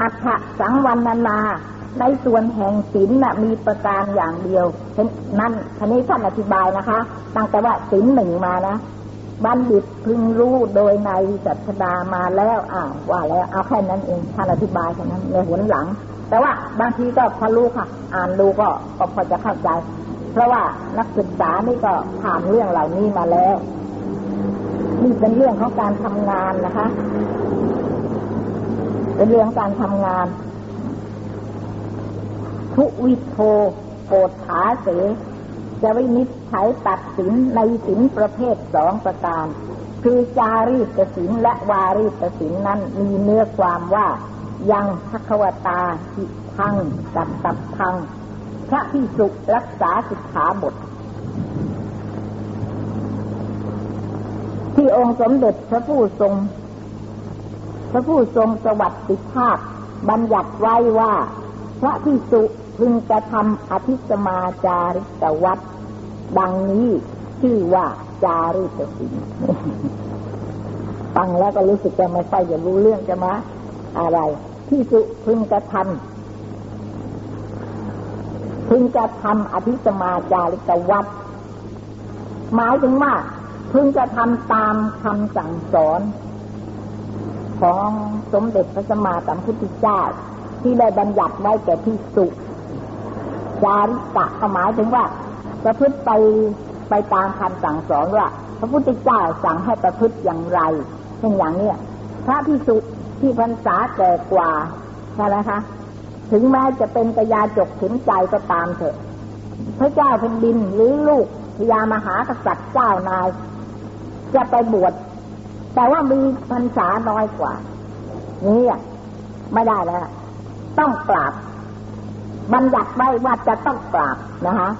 อัฏฐสังวันนานาในส่วนแห่งศีลน่ะมีประการอย่างเดียวนั่นทีนี้ท่านอธิบายนะคะ ตั้งแต่ว่าศีลหนึ่งมานะบัณฑิตพึงรู้โดยในจัตดามาแล้วอ้าวว่าแล้วเอาแค่นั้นเองท่านอธิบายแค่นั้นในหัวหลัง แต่ว่าบางทีก็พอรู้ค่ะ อ่านดูก็ก็พอจะเข้าใจ เพราะว่านักศึกษานี่ก็ผ่านเรื่องเหล่านี้มาแล้วนี่เป็นเรื่องของการทำงานนะคะ เป็นเรื่องการทำงาน ทุวิโทโกฏฐาเส จะวินิจฉัยตัดสินในสินประเภทสองประการ คือจารีตสินและวารีตสินนั้นมีเนื้อความว่ายังพัควตาหิพังกัดตับพัง พระพิสุรักษาสิกขาบท ที่องค์สมเด็จพระผู้ทรง ระผู้ทรงสวัสดิภาพ บัญญัติไว้ว่า พระพิสุพึงกระทำอภิสมาจาริกวัดดังนี้ชื่อว่าจาริกสินฟังแล้วก็รู้สึกจะไม่ค่อยจะรู้เรื่องจะมาอะไรที่สุพึงกระทำพึงกระทำอภิสมาจาริกวัดหมายถึงว่าพึงกระทำตามคำสั่งสอน ของสมเด็จพระสัมมาสัมพุทธเจ้า ที่ได้บัญญัติไว้แก่ที่สุจาริกะหมายถึงว่า ประพฤติไปไปตามคำสั่งสอนว่าพระพุทธเจ้าสั่งให้ประพฤติอย่างไรเช่นอย่างเนี้ยพระพิสุที่พรรษาแก่กว่าใช่ไหมคะ ถึงแม้จะเป็นกยาจกถึงใจก็ตามเถอะ พระเจ้าแผ่นดินหรือลูกพญามหากษัตริย์เจ้านาย จะไปบวช แต่ว่ามีพรรษาน้อยกว่า นี่ไม่ได้แล้ว ต้องกราบ บัญญัติไว้ว่าจะต้องกราบนะคะ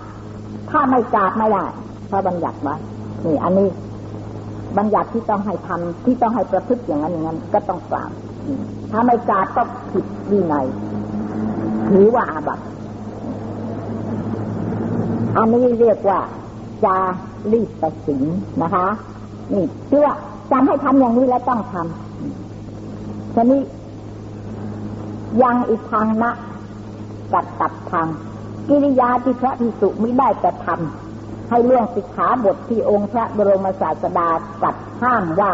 ถ้าไม่กราบไม่ได้เพราะบัญญัติไว้นี่อันนี้บัญญัติที่ต้องให้ทำที่ต้องให้ประพฤติอย่างนั้นอย่างนั้น ก็ต้องกราบถ้าไม่กราบก็ผิดวินัยถือว่าอาบัติอันนี้เรียกว่าจารีตสิงนะคะ นี่เชื่อ จำให้ทำอย่างนี้แล้วต้องทำทีนี้ยังอีกทางนะกัดตัดทาง กิริยาที่พระภิกษุไม่ได้กระทำให้เรื่องสิกขาบทที่องค์พระบรมศาสดาตรัสห้ามว่า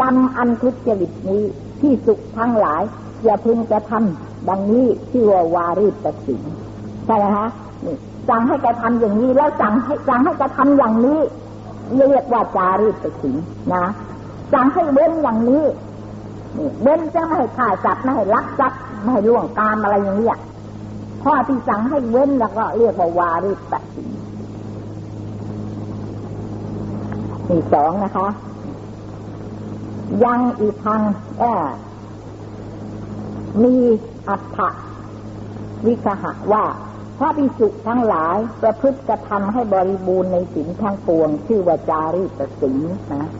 กรรมอันทุจริตนี้ที่สุทั้งหลาย อย่าพึงจะทำดังนี้ที่ว่าวารีตสิงใช่ไหมฮะสั่งให้กระทำอย่างนี้แล้วสั่งให้สั่งให้กระทำอย่างนี้ เรียกว่าจารีตสิงนะสั่งให้เว้นอย่างนี้เว้นจะไม่ให้ฆ่าสัตว์ไม่ให้ลักทรัพย์ไม่ให้ล่วงกามอะไรอย่างนี้ข้อที่สั่งให้เว้นแล้วก็เรียกว่าวาริตสินมีสองนะคะ ยังอีกทางอมีอัฏฐวิคหะว่า พระภิกษุทั้งหลายประพฤติกระทำให้บริบูรณ์ในสินทั้งปวง ชื่อว่าจารีตสินนะ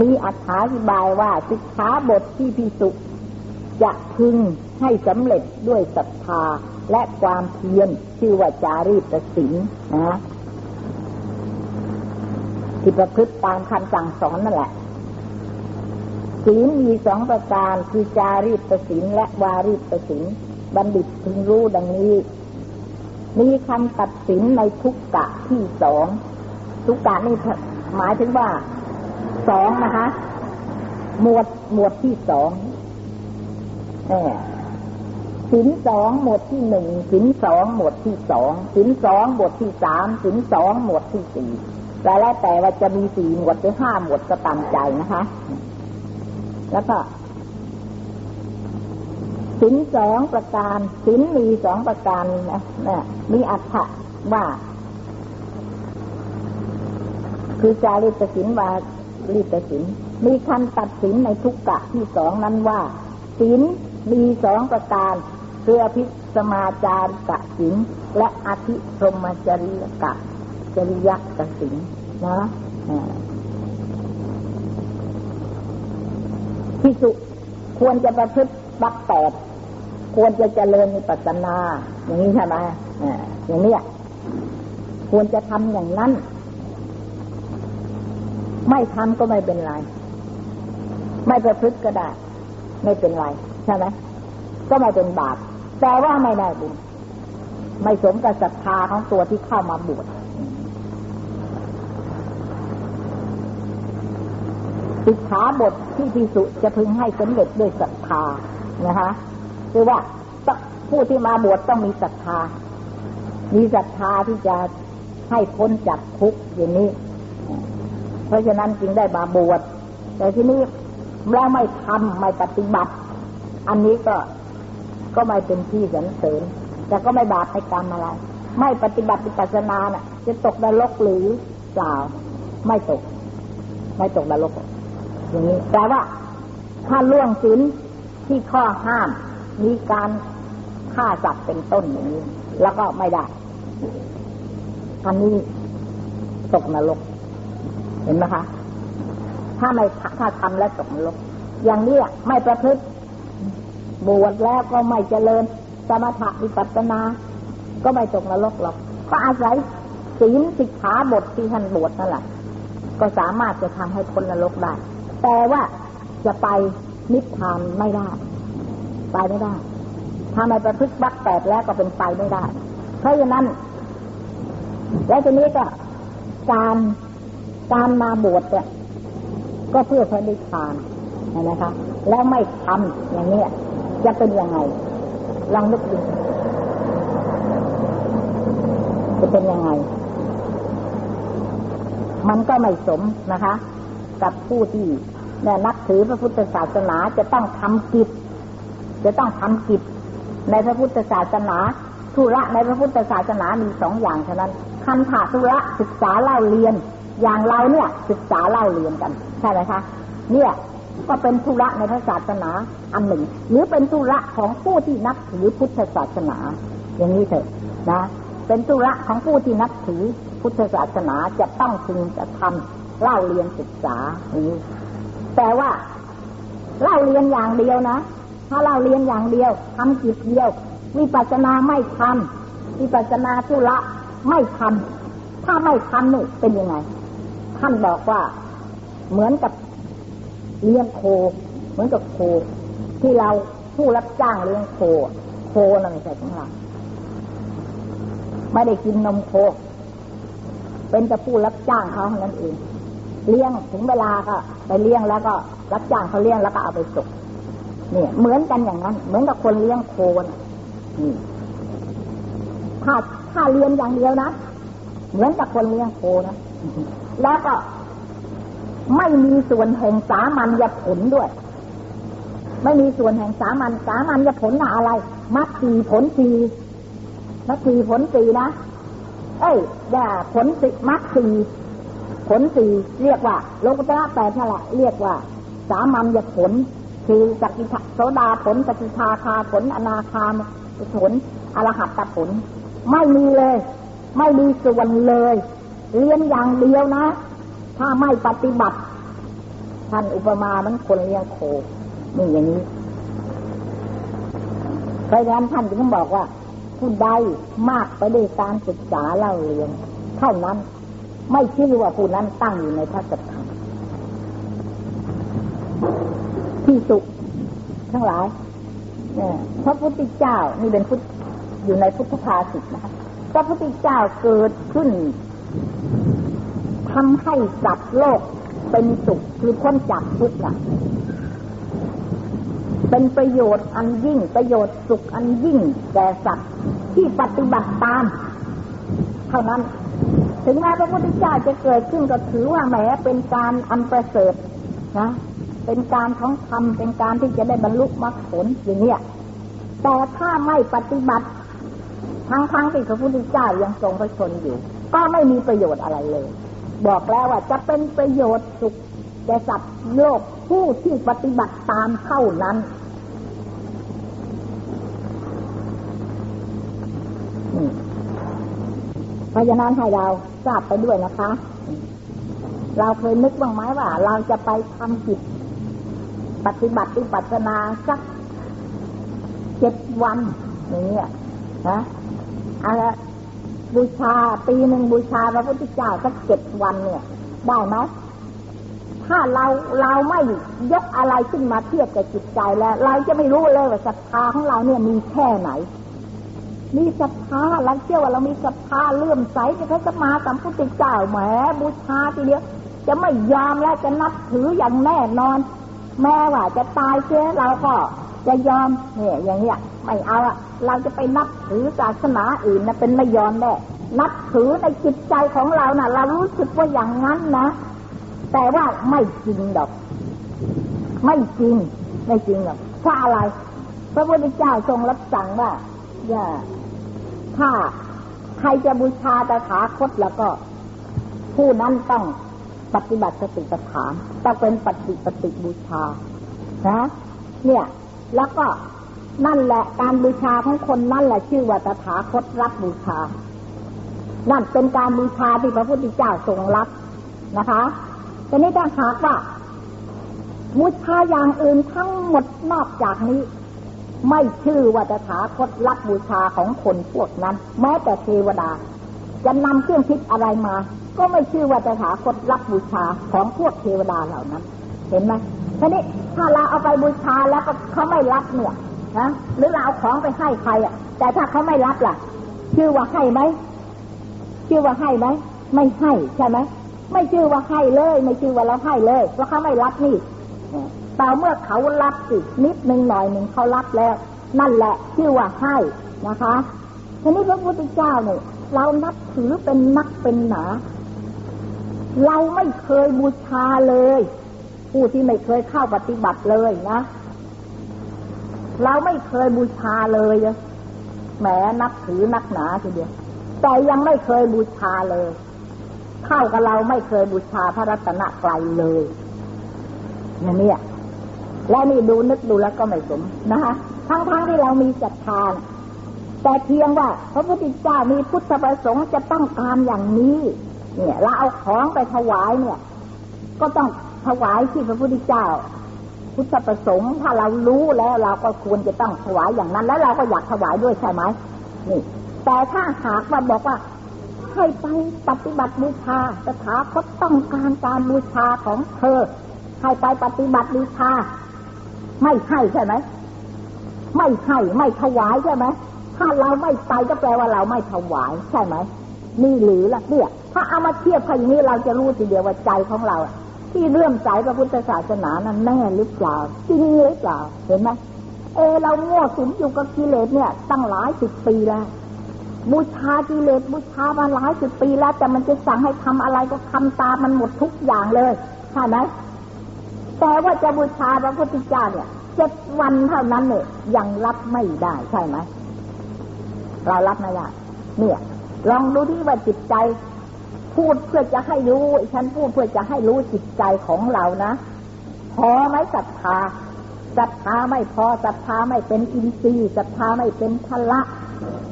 มีอธิบายว่าสิกขาบทที่ภิกษุจะพึงให้สำเร็จด้วยศรัทธาและความเพียรชื่อว่าจารีตสินนะที่ประพฤติตามคำสั่งสอนนั่นแหละศีลมีสองประการคือจารีตสินและวารีตสินบัณฑิตพึงรู้ดังนี้ มีคำตัดสินในทุกกะที่สอง ทุกกะนี่หมายถึงว่าสองนะคะ หมวดหมวดที่สองเนี่ยสินสองหมวดที่หนึ่งสินสองหมวดที่สองสินสองหมวดที่สามสินสองหมวดที่สี่แต่แล้วแต่ว่าจะมีสี่หมวดหรือห้าหมวดก็ตามใจนะคะ แล้วก็ สินสองประการสินมีสองประการนะนะมีอัฏฐะว่า คือจาริตสินวาริตสินมีคำตัดสินในทุกกะที่สองนั้นว่าสินมีสองประการคืออภิสมาจารกะสิงและอธิพรมจริยกะจริยกะสิงนะพิสุควรจะประพฤติบักแปด ควรจะเจริญปัสนา อย่างนี้ใช่ไหมอย่างนี้ควรจะทำอย่างนั้น ไม่ทำก็ไม่เป็นไร ไม่ประพฤติก็ได้ ไม่เป็นไร ใช่ไหมก็ไม่เป็นบาปแต่ว่าไม่ได้บุญไม่สมกับศรัทธาของตัวที่เข้ามาบวชสิกขาบทที่พิสุจะพึงให้สำเร็จด้วยศรัทธานะคะ คือว่าผู้ที่มาบวชต้องมีศรัทธา มีศรัทธาที่จะให้พ้นจากทุกข์อย่างนี้ เพราะฉะนั้นจึงได้มาบวช แต่ที่นี้แล้วไม่ทำไม่ปฏิบัติ อันนี้ก็ก็ไม่เป็นที่สรรเสริญ แต่ก็ไม่บาปไม่กรรมอะไร ไม่ปฏิบัติปัสนาน่ะ จะตกนรกหรือเปล่า ไม่ตก ไม่ตกนรก อย่างนี้ แต่ว่าถ้าล่วงศีลที่ข้อห้าม มีการฆ่าสัตว์เป็นต้นอย่างนี้ แล้วก็ไม่ได้อันนี้ตกนรก เห็นไหมคะ ถ้าไม่ถ้าทำแล้วตกนรก อย่างนี้ไม่ประพฤติบวชแล้วก็ไม่เจริญ สมถะวิปัสสนา ก็ไม่ตกนรกหรอก ก็อาศัยศีลสิกขาบทที่ท่านบวชนั่นแหละก็สามารถจะทำให้พ้นนรกได้ แต่ว่าจะไปนิพพานไม่ได้ ไปไม่ได้ ถ้าไม่ประพฤติบักแปดแล้วก็เป็นไปไม่ได้ เพราะฉะนั้น แล้วทีนี้ก็การการมาบวชเนี่ยก็เพื่อพระนิพพานนะคะ แล้วไม่ทำอย่างนี้จะเป็นยังไง ลองนึกดูจะเป็นยังไง มันก็ไม่สมนะคะ กับผู้ที่เนี่ยนับถือพระพุทธศาสนาจะต้องทำกิจ จะต้องทำกิจในพระพุทธศาสนาธุระในพระพุทธศาสนามีสองอย่างเท่านั้นคันถาธุระศึกษาเล่าเรียน อย่างเราเนี่ยศึกษาเล่าเรียนกันใช่ไหมคะ เนี่ยก็เป็นธุระในพระศาสนาอันหนึ่ง หรือเป็นธุระของผู้ที่นับถือพุทธศาสนา อย่างนี้เถอะนะ เป็นธุระของผู้ที่นับถือพุทธศาสนาจะต้องพึงจะทำเล่าเรียนศึกษาอย่างนี้แต่ว่าเล่าเรียนอย่างเดียวนะ ถ้าเล่าเรียนอย่างเดียวทำจิตเดียว วิปัสสนาไม่ทำวิปัสสนาธุระไม่ทำถ้าไม่ทำนี่เป็นยังไง ท่านบอกว่าเหมือนกับเลี้ยงโค เหมือนกับโค ที่เราผู้รับจ้างเลี้ยงโค โคนั่นไม่ใช่ของเราไม่ได้กินนมโค เป็นแต่ผู้รับจ้างเขาเท่านั้นเอง เลี้ยงถึงเวลาก็ ไปเลี้ยงแล้วก็รับจ้างเขาเลี้ยงแล้วก็เอาไปสุก เนี่ย เหมือนกันอย่างนั้น เหมือนกับคนเลี้ยงโคนนี่ถ้าถ้าเลี้ยงอย่างเดียวนะ เหมือนกับคนเลี้ยงโคนะ แล้วก็ไม่มีส่วนแห่งสามัญญผลด้วย ไม่มีส่วนแห่งสามัญสามัญญผลนะอะไร มัดสีผลสีมัดสีผลสีนะ เอ้ยอย่าผลสิมัดสีผลสีเรียกว่าโลกุตระแปดนั่นแหละเรียกว่า สามัญญผล คือจักิโสดาผลสกิทาคาผลอนาคามผลอรหัตตผล ไม่มีเลย ไม่มีส่วนเลยเรียนอย่างเดียวนะ ถ้าไม่ปฏิบัติ ท่านอุปมามันคนเลี้ยงโคนี่อย่างนี้เพราะฉะนั้นท่านจึงบอกว่า ผู้ใดมากไปด้วยการศึกษาเล่าเรียน เท่านั้นไม่ชื่อว่าผู้นั้นตั้งอยู่ในพระสัทธรรม ที่สุทั้งหลายพระพุทธเจ้านี่เป็นพุทธอยู่ในพุทธภาษิตนะคะพระพุทธเจ้าเกิดขึ้นทำให้สัตว์โลกเป็นสุขคือพ้นจากทุกข์ะเป็นประโยชน์อันยิ่งประโยชน์สุขอันยิ่งแก่สัตว์ที่ปฏิบัติตาม เท่านั้น ถึงแม้พระพุทธเจ้าจะเกิดขึ้นก็ถือว่าแหมเป็นการอันประเสริฐนะ เป็นการของธรรมเป็นการที่จะได้บรรลุมรรคผลอย่างเนี้ยแต่ถ้าไม่ปฏิบัติ ทั้งทั้งที่พระพุทธเจ้ายังทรงพระชนอยู่ ก็ไม่มีประโยชน์อะไรเลย บอกแล้วว่าจะเป็นประโยชน์สุขแก่สัตว์โลกผู้ที่ปฏิบัติตามเท่านั้นเพราะฉะนั้นให้เราทราบไปด้วยนะคะ เราเคยนึกบ้างไหมว่า เราจะไปทำจิต ปฏิบัติปัจนาสักเจ็ดวันอย่างเงี้ยนะอะไรบูชาปีหนึ่งบูชาพระพุทธเจ้าสักเจ็ดวันเนี่ย ได้ไหมถ้าเราเราไม่ยกอะไรขึ้นมาเทียบกับจิตใจแล้ว เราจะไม่รู้เลยว่าศรัทธาของเราเนี่ยมีแค่ไหน มีศรัทธาเราเชื่อว่าเรามีศรัทธาเลื่อมใสในพระสัมมาสัมพุทธเจ้าแหมบูชาทีเดียวจะไม่ยอมและจะนับถืออย่างแน่นอน แม้ว่าจะตายเสียเราก็จะยอมเนี่ยอย่างเงี้ยไม่เอาอะเราจะไปนับถือศาสนาอื่นนะเป็นไม่ยอมแน่นับถือในจิตใจของเรานะ่ะ เรารู้สึกว่าอย่างนั้นนะ แต่ว่าไม่จริงดอก ไม่จริง ไม่จริงหรอกเพราะอะไร พระพุทธเจ้าทรงรับสั่งว่าอย่าถ้าใครจะบูชาตถาคตแล้วก็ ผู้นั้นต้อง ปฏิบัติสติปัฏฐานต้องเป็นปฏิปฏิบูชานะเนี่ยแล้วก็นั่นแหละการบูชาของคนนั่นแหละชื่อว่าตถาคตรับบูชา นั่นเป็นการบูชาที่พระพุทธเจ้าทรงรับนะคะทีนี้ถ้าหากว่าบูชาอย่างอื่นทั้งหมดนอกจากนี้ ไม่ชื่อว่าตถาคตรับบูชาของคนพวกนั้น แม้แต่เทวดา จะนำเครื่องทิพย์อะไรมา ก็ไม่ชื่อว่าตถาคตรับบูชาของพวกเทวดาเหล่านั้น เห็นไหมทีนี้ถ้าเราเอาไปบูชาแล้วก็เขาไม่รับเนี่ยนะหรือเราเอาของไปให้ใครอะ แต่ถ้าเขาไม่รับล่ะ ชื่อว่าให้ไหมชื่อว่าให้ไหมไม่ให้ใช่ไหมไม่ชื่อว่าให้เลย ไม่ชื่อว่าเราให้เลยเพราะเขาไม่รับนี่ต่เมื่อเขารับสินิดหนึ่งหน่อยหนึ่งเขารับแล้ว นั่นแหละชื่อว่าให้นะคะทีนี้พระพุทธเจ้าเนี่ยเรานับถือเป็นนักเป็นหนา เราไม่เคยบูชาเลย ผู้ที่ไม่เคยเข้าปฏิบัติเลยนะเราไม่เคยบูชาเลยแหมนับถือนักหนาทีเดียวแต่ยังไม่เคยบูชาเลยเท่ากับเราไม่เคยบูชาพระรัตนกรัยเลยนี่เนี่ยและนี่ดูนึกดูแล้วก็ไม่สมนะคะทั้งๆทที่เรามีศรัทธาแต่เพียงว่า พระพุทธเจ้ามีพุทธประสงค์จะต้องการอย่างนี้ เนี่ยเราเอาของไปถวายเนี่ย ก็ต้องถวายที่พระพุทธเจ้า พุทธประสงค์ถ้าเรารู้แล้วเราก็ควรจะต้องถวายอย่างนั้น แล้วเราก็อยากถวายด้วยใช่ไหมนี่ แต่ถ้าหากว่าบอกว่าให้ไปปฏิบัติบูชาสถาคตต้องการการบูชาของเธอ ให้ไปปฏิบัติบูชา ไม่ให้ใช่ไหมไม่ให้ไม่ถวายใช่ไหมถ้าเราไม่ไปก็แปลว่าเราไม่ถวายใช่ไหมนี่หรือละเนี่ย ถ้าเอามาเทียบกันอย่างนี้เราจะรู้ทีเดียวว่าใจของเราที่เรื่อมใจพระพุทธศาสนานั้นแน่หรือเปล่าจริงหรือเปล่าเห็นไหมเอเราโง่สุมอยู่กับกิเลสเนี่ย ตั้งหลายสิบปีแล้วบูชากิเลสบูชามาหลายสิบปีแล้ว แต่มันจะสั่งให้ทำอะไรก็ทำตามมันหมดทุกอย่างเลยใช่ไหมแต่ว่าจะบูชาพระพุทธเจ้าเนี่ยเจ็ดวันเท่านั้นเนี่ยยังรับไม่ได้ใช่ไหมเรารับไม่ได้เนี่ย ลองดูที่ว่าจิตใจ พูดเพื่อจะให้รู้ฉันพูดเพื่อจะให้รู้จิตใจของเรานะพอไหมศรัทธาศรัทธาไม่พอศรัทธาไม่เป็นอินทรีย์ศรัทธาไม่เป็นพละ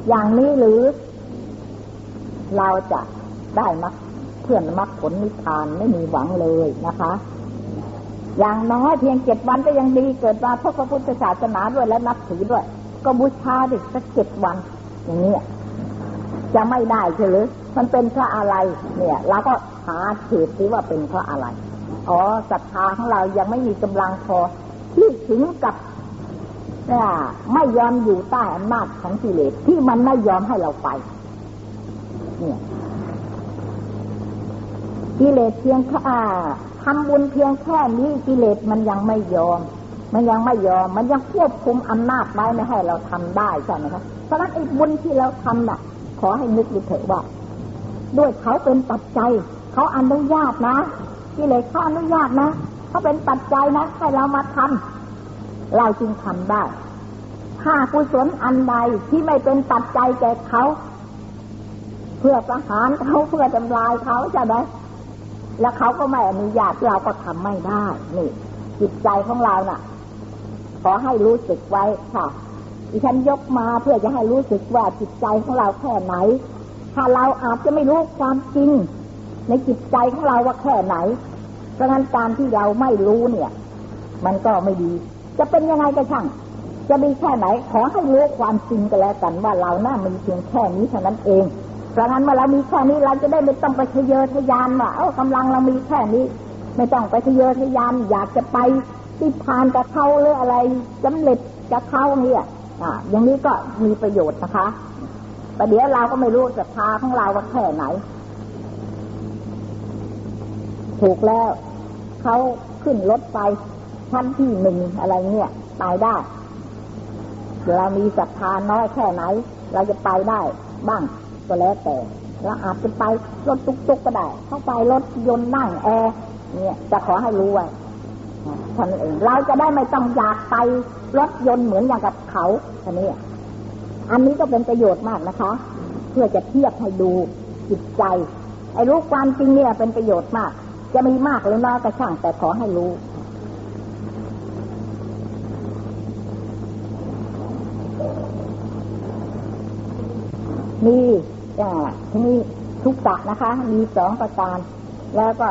อย่างนี้หรือ เราจะได้มักเพื่อนมักผลนิพพานไม่มีหวังเลยนะคะ อย่างน้อยเพียงเจ็ดวันก็ยังดีเกิดมาพบพระพุทธศาสนาด้วยและนับถือด้วย ก็บูชาดิสักเจ็ดวัน อย่างนี้จะไม่ได้ใช่หรือ มันเป็นเพราะอะไร เนี่ยเราก็หาเหตุที่ว่าเป็นเพราะอะไร อ๋อศรัทธาของเรายังไม่มีกำลังพอที่ถึงกับไม่ยอมอยู่ใต้อำนาจของกิเลสที่มันไม่ยอมให้เราไป เนี่ยกิเลสเพียงแค่ทำบุญเพียงแค่นี้กิเลสมันยังไม่ยอม มันยังไม่ยอม มันยังควบคุมอำนาจไว้ไม่ให้เราทำได้ใช่ไหมครับเพราะฉะนั้นไอ้บุญที่เราทำน่ะ ขอให้นึกดูเถอะว่า ด้วยเขาเป็นปัจจัย เขาอนุญาตนะกิเลสเขาอนุญาตนะเขาเป็นปัจจัยนะให้เรามาทำเราจึงทำได้ ถ้ากุศลอันใดที่ไม่เป็นปัจจัยแก่เขา เพื่อประหารเขาเพื่อทำลายเขาใช่ไหมแล้วเขาก็ไม่อนุญาตเราก็ทำไม่ได้นี่จิตใจของเราน่ะ ขอให้รู้สึกไว้ค่ะดิฉันยกมาเพื่อจะให้รู้สึกว่าจิตใจของเราแค่ไหน ถ้าเราอาจจะไม่รู้ความจริง ในจิตใจของเราว่าแค่ไหน เพราะงั้นการที่เราไม่รู้เนี่ย มันก็ไม่ดี จะเป็นยังไงก็ช่าง จะมีแค่ไหน ขอให้รู้ความจริงกันแล้วกันว่าเราหน้ามีเพียงแค่นี้เท่านั้นเองเพราะงั้นเมื่อเรามีแค่นี้เราจะได้ไม่ต้องไปเยอทยานว่าเอ้ากำลังเรามีแค่นี้ ไม่ต้องไปทะเยอทะยาน อยากจะไปที่พานกับเขาหรืออะไรสำเร็จกับเขาเนี่ยอ่าอย่างนี้ก็มีประโยชน์นะคะ แต่เดี๋ยวเราก็ไม่รู้ศรัทธาของเราว่าแค่ไหน ถูกแล้ว เขาขึ้นรถไฟชั้นที่หนึ่งอะไรเนี่ยไปได้เรามีศรัทธาน้อยแค่ไหน เราจะไปได้บ้างก็แล้วแต่เราอาจจะไปรถตุกๆก็ได้ เข้าไปรถยนต์นั่งแอร์เนี่ย จะขอให้รู้ไว้ท่านเองเราจะได้ไม่ต้องอยากไปรถยนต์เหมือนอย่างกับเขาอันนี้ อันนี้ก็เป็นประโยชน์มากนะคะ เพื่อจะเทียบให้ดูจิตใจ ไอ้รู้ความจริงเนี่ยเป็นประโยชน์มาก จะมีมากหรือน้อยก็ช่างแต่ขอให้รู้มีอ่าทีนี้ทุกตะนะคะ มีสองประการ แล้วก็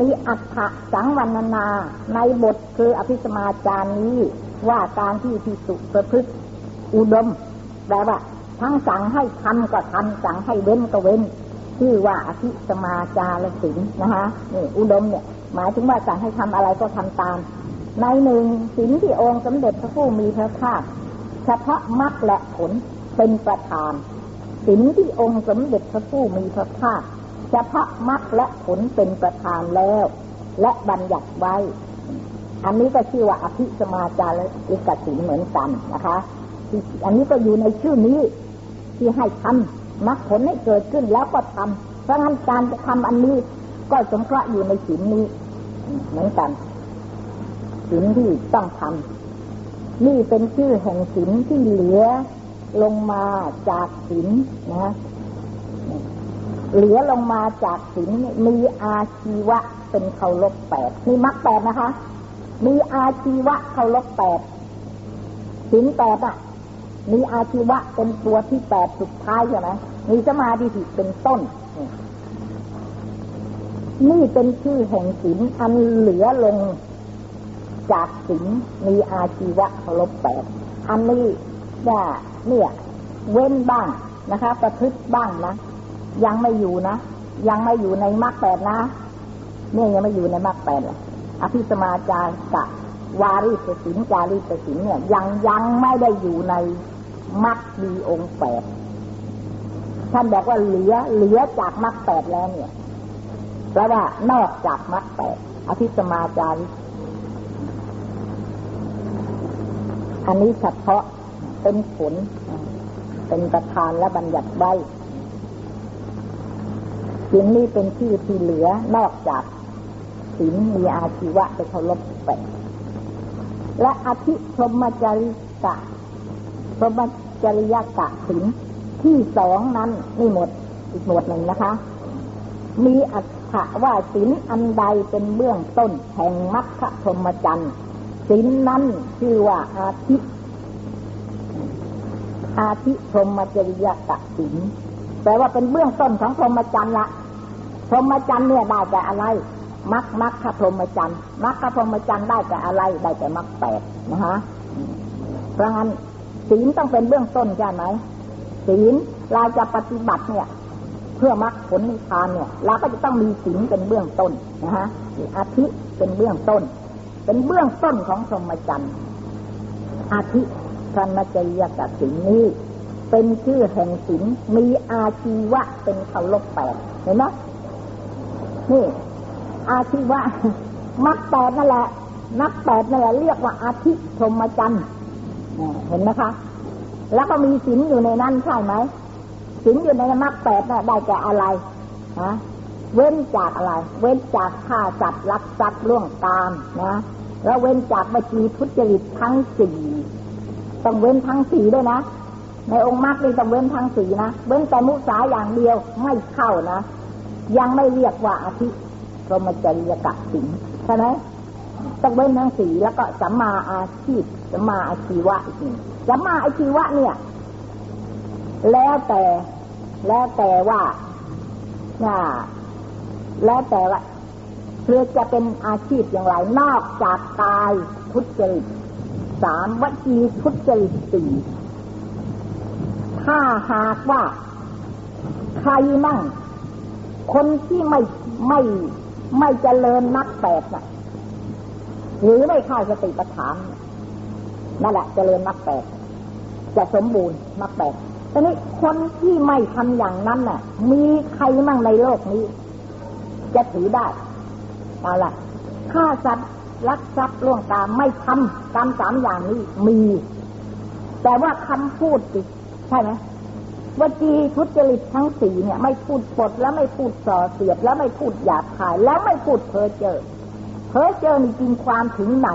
มีอัฏฐสังวันนา ในบทคืออภิสมาจารนี้ว่าการที่พิสุประพฤติอุดม แปลว่า ทั้งสั่งให้ทำก็ทำสั่งให้เว้นก็เว้นชื่อว่าอภิสมาจารสินนะคะนี่อุดมเนี่ย หมายถึงว่าสั่งให้ทำอะไรก็ทำตาม ในหนึ่งสินที่องค์สมเด็จพระผู้มีพระภาคเฉพาะมรรคและผลเป็นประธานสินที่องค์สมเด็จพระผู้มีพระภาคเฉพาะมรรคและผลเป็นประธานแล้ว และบัญญัติไว้ อันนี้ก็ชื่อว่าอภิสมาจาริกสินเหมือนกันนะคะ อันนี้ก็อยู่ในชื่อนี้ ที่ให้ทำมรรคผลให้เกิดขึ้นแล้วก็ทำเพราะงั้นการจะทำอันนี้ ก็สงเคราะห์อยู่ในสินนี้ เหมือนกันสินที่ต้องทำนี่เป็นชื่อแห่งสินที่เหลือลงมาจากศีลนะเหลือลงมาจากศีลมีอาชีวะเป็นเคารพแปดมีมรรคแปดนะคะ มีอาชีวะเคารพแปดศีลแปดอะ มีอาชีวะเป็นตัวที่แปดสุดท้ายใช่ไหมมีสมาธิเป็นต้น นี่เป็นชื่อแห่งศีลอันเหลือลงจากศีลมีอาชีวะเคารพแปดอันนี้ว่าเนี่ย เว้นบ้างนะคะ ประพฤติบ้างนะยังไม่อยู่นะยังไม่อยู่ในมรรคแปดนะเนี่ยยังไม่อยู่ในมรรคแปดเลยอภิสมาจารกะวาริสสินจาริสสินเนี่ย ยังยังไม่ได้อยู่ใน มรรคมีองค์แปดท่านบอกว่าเหลือเหลือจากมรรคแปดแล้วเนี่ยแปลว่านอกจากมรรคแปดอภิสมาจาริอันนี้เฉพาะเป็นผล เป็นประธานและบัญญัติไว้สิ่งนี้เป็นชื่ที่เหลือนอกจากศีลมีอาชีวะไปเคารพไปและอธิชมจริกะพรม จริยกะศีลที่สองนั้นนี่หมดอีกหมวดหนึ่งนะคะ มีอัตถะว่าศีลอันใดเป็นเบื้องต้นแห่งมรรคพรหมจรรย์ศีลนั้นชื่อว่าอาทิอาทิพรหมจริยกะสินแปลว่าเป็นเบื้องต้นของพรหมจรรย์ละพรหมจรรย์เนี่ยได้แต่อะไรมักมักขพรหมจรรย์มักขพรหมจรรย์ได้แต่อะไรได้แต่มักแปดนะฮะเพราะงั้น ศีลต้องเป็นเบื้องต้นใช่ไหมศีลเราจะปฏิบัติเนี่ย เพื่อมรรคผลนิพพานเนี่ย เราก็จะต้องมีศีลเป็นเบื้องต้นนะฮะอาทิเป็นเบื้องต้น เป็นเบื้องต้นของพรหมจรรย์อาทิพรหมจริยกสินนี้เป็นชื่อแห่งสินมีอาชีวะเป็นเคารพแปดเห็นไหมนี่อาชีวะมักแปดนั่นแหละนักแปดนั่นแหละเรียกว่าอาทิพรหมจันทร์ เห็นไหมคะ แล้วก็มีสินอยู่ในนั้นใช่ไหมสินอยู่ในมรรคแปดน่ะได้แก่อะไรฮะเว้นจากอะไร เว้นจากฆ่าสัตว์ลักทรัพย์ล่วงตามนะ แล้วเว้นจากบัจีทุจริตทั้งสี่ต้องเว้นทั้งสีด้วยนะ ในองค์มรรคนี่ต้องเว้นทั้งสี่นะ เว้นแต่มุสาอย่างเดียวไม่เข้านะ ยังไม่เรียกว่าอาทิพรหมจริยกับสิงใช่ไหม ต้องเว้นทั้งสีแล้วก็สัมมาอาชีพสัมมาอาชีวะอีกหนึ่งสัมมาอาชีวะเนี่ย แล้วแต่แล้วแต่ว่าน่าแล้วแต่ว่าเพื่อจะเป็นอาชีพอย่างไร นอกจากกายทุจริตสามวจีทุจริตสี่ถ้าหากว่า ใครนั่ง คนที่ไม่ไม่ไม่เจริญนักแปดน่ะ หรือไม่เข้าสติปัฏฐานนั่นแหละจะเจริญนักแปดจะสมบูรณ์นักแปดตอนนี้คนที่ไม่ทำอย่างนั้นน่ะ มีใครมั่งในโลกนี้ จะถือได้เอาล่ะฆ่าสัตว์ลักทรัพย์ล่วงตามไม่ทำกรรมสามอย่างนี้มี แต่ว่าคำพูดติดใช่ไหมวจีทุจริตทั้งสี่เนี่ย ไม่พูดปดแล้วไม่พูดส่อเสียดแล้วไม่พูดหยาบคาย แล้วไม่พูดเพ้อเจ้อ เพ้อเจอนี่จริงความถึงไหน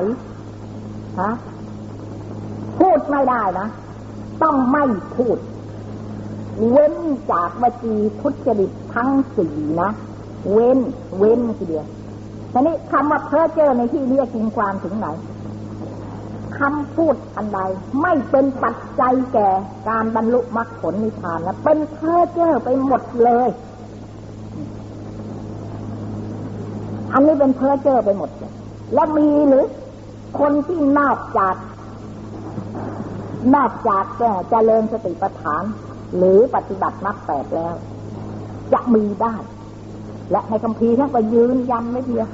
ฮะพูดไม่ได้นะ ต้องไม่พูด เว้นจากวจีทุจริตทั้งสี่นะ เว้น เว้นทีเดียวทีนี้คำว่าเพ้อเจอในที่นี้จริงความถึงไหนคำพูดอันใดไม่เป็นปัจจัยแก่การบรรลุมรรคผลนิพพานแล้วเป็นเพ้อเจ้อไปหมดเลย อันนี้เป็นเพ้อเจ้อไปหมดเลยแล้วมีหรือ คนที่นอกจาก นอกจากจะเจริญสติปัฏฐาน หรือปฏิบัติมรรคแปดแล้ว จะมีได้ และในคัมภีท่านก็ยืนยันไม่เดียว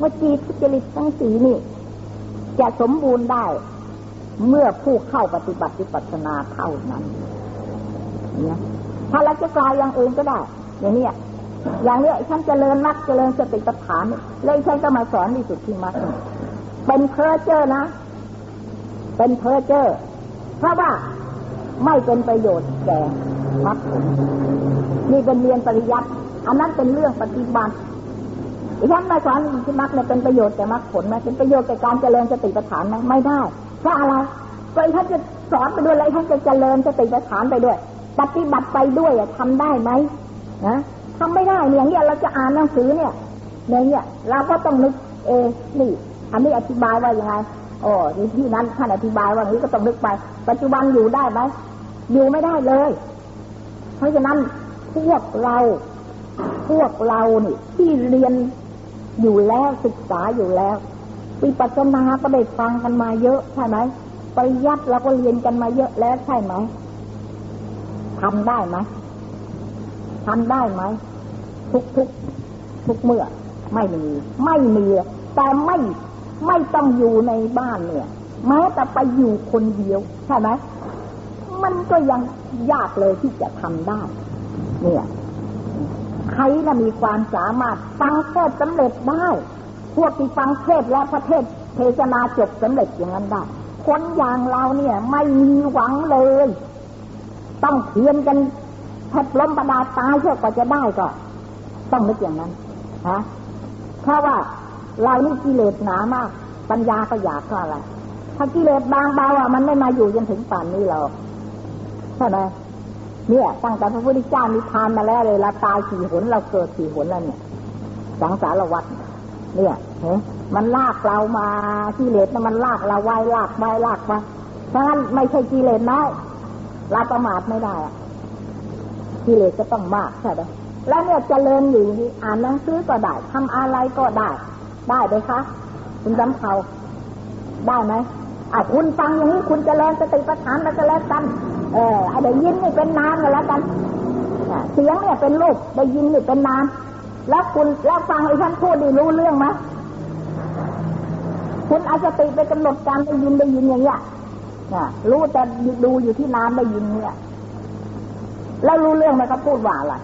ว่าจีทุจริตทั้งสีนี่ จะสมบูรณ์ได้ เมื่อผู้เข้าปฏิบัติวิปัสนาเท่านั้นเนี่ยถ้าเราจะกลายอย่างอื่นก็ได้ อย่างนี้ อย่างนี้ฉันเจริญมรรคเจริญสติปัฏฐานเลยฉันก็มาสอนที่สุดที่มรรคเป็นเพอเจอร์นะ เป็นเพอเจอร์เพราะว่าไม่เป็นประโยชน์แก่มรรคนี่เป็นเรียนปริยัติอันนั้นเป็นเรื่องปฏิบัติฉันมาสอนที่มรรคเนี่ยเป็นประโยชน์แก่มรรคผลไหมเป็นประโยชน์แก่การเจริญสติปัฏฐานไหมไม่ได้เพราะอะไรก็ท่านจะสอนไปด้วยอะไรท่านจะเจริญสติปัฏฐานไปด้วย ปฏิบัติไปด้วยทำได้ไหมนะ ทำไม่ได้เนี่ยอย่างเงี้ยเราจะอ่านหนังสือเนี่ยในเนี่ยเราก็ต้องนึกเอนี่อันนี้อธิบายว่ายังไงโอ้ที่นั้นท่านอธิบายว่านี้ก็ต้องนึกไป ปัจจุบันอยู่ได้ไหมอยู่ไม่ได้เลย เพราะฉะนั้นพวกเราพวกเรานี่ที่เรียนอยู่แล้วศึกษาอยู่แล้ววิปัสสนาก็ได้ฟังกันมาเยอะใช่ไหมปริยัติเราก็เรียนกันมาเยอะแล้วใช่ไหมทำได้ไหม ทำได้ไหมทุกทุกทุกเมื่อ ไม่มี ไม่มีแต่ไม่ไม่ต้องอยู่ในบ้านเนี่ย แม้แต่ไปอยู่คนเดียวใช่ไหมมันก็ยังยากเลยที่จะทำได้ เนี่ย ใครน่ะมีความสามารถฟังเทศสำเร็จได้พวกที่ฟังเทศและพระเทศเทศนาจบสำเร็จอย่างนั้นได้คนอย่างเราเนี่ย ไม่มีหวังเลย ต้องเพียนกัน แทบล้มประดาตายเพื่อกว่าจะได้ก็ต้องนึกอย่างนั้นฮะเพราะว่าเรานี่กิเลสหนามาก ปัญญาก็อยากก็อะไรถ้ากิเลสบางเบาอะมันไม่มาอยู่จนถึงป่านนี้หรอกใช่ไหมเนี่ยตั้งแต่พระพุทธเจ้านิพพานมาแล้วเลยเราตายสี่หนเราเกิดสี่หนแล้วเนี่ย สังสารวัฏเนี่ยเห็นมันลากเรามากิเลสมันลากเราไว้ลากไว้ลากไว้เพราะงั้นไม่ใช่กิเลสน้อยเราประมาทไม่ได้อะ กิเลสจะต้องมากใช่ไหมแล้วเนี่ยจเจริญอยู่นี่อ่านหนังสือก็ได้ทำอะไรก็ได้ ได้ไหมคะ คุณจำเขาได้ไหมอะคุณฟังอย่างนี้คุณจเจริญสติปัฏฐานแล้วก็แล้วกัน เออได้ยินนี่เป็นนานแล้วกันเสียงเนี่ยเป็นรูปได้ยินนี่เป็นนานแล้วคุณแล้วฟังไอ้ท่านพูดดีรู้เรื่องไหมคุณอาสติไปกำหนดการได้ยินได้ยินอย่างเงี้ยรู้แต่ดูอยู่ที่นานได้ยินเนี่ย แล้วรู้เรื่องไหมเขาพูดว่าอะไร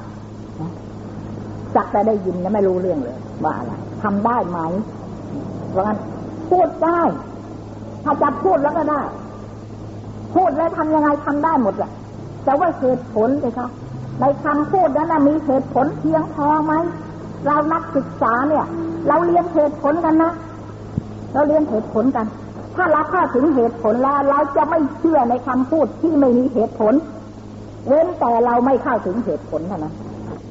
จักแต่ได้ยินแล้วไม่รู้เรื่องเลย ว่าอะไรทำได้ไหมเพราะงั้นพูดได้ ถ้าจะพูดแล้วก็ได้ พูดแล้วทำยังไงทำได้หมดแหละแต่ว่าเหตุผลเลยครับในคำพูดนั้นมีเหตุผลเพียงพอไหมเรานักศึกษาเนี่ย เราเรียนเหตุผลกันนะเราเรียนเหตุผลกัน ถ้าเราเข้าถึงเหตุผลแล้ว เราจะไม่เชื่อในคำพูดที่ไม่มีเหตุผล เว้นแต่เราไม่เข้าถึงเหตุผลเท่านั้น